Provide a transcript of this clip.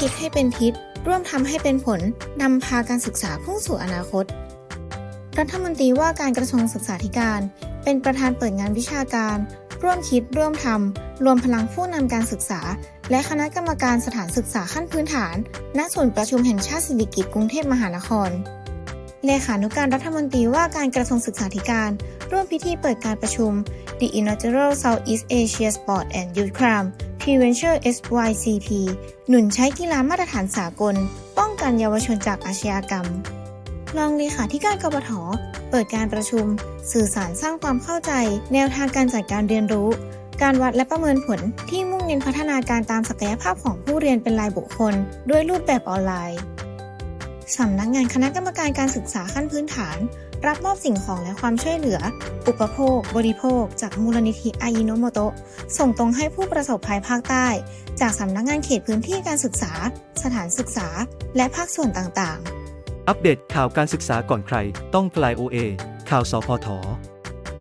คิดให้เป็นทิศร่วมทำให้เป็นผลนำพาการศึกษาพุ่งสู่อนาคต รัฐมนตรีว่าการกระทรวงศึกษาธิการ เป็นประธานเปิดงานวิชาการ ร่วมคิดร่วมทำรวมพลังผู้นำการศึกษา และคณะกรรมการสถานศึกษาขั้นพื้นฐาน ณ ศูนย์ประชุมแห่งชาติสิริกิติ์กรุงเทพมหานครเลขานุการรัฐมนตรีว่าการกระทรวงศึกษาธิการ ร่วมพิธีเปิดการประชุม The Inaugural Southeast Asia Sport and Youth Crime Prevention SYCP หนุนใช้กีฬามาตรฐานสากล ป้องกันเยาวชนจากอาชญากรรม รองเลขาธิการกบฐเปิดการประชุม สื่อสารสร้างความเข้าใจ แนวทางการจัดการเรียนรู้ การวัดและประเมินผลที่มุ่งเน้นพัฒนาการตามศักยภาพของผู้เรียนเป็นรายบุคคล ด้วยรูปแบบออนไลน์ สำนักงานคณะกรรมการการศึกษาขั้นพื้นฐาน รับมอบสิ่งของและความช่วยเหลือ อุปโภค บริโภค จากมูลนิธิอายิโนโมโตะส่งตรงให้ผู้ประสบภัยภาคใต้ จากสำนักงานเขตพื้นที่การศึกษา สถานศึกษา และภาคส่วนต่างๆ อัปเดตข่าวการศึกษาก่อนใคร ต้องไกลโอเอข่าวสพท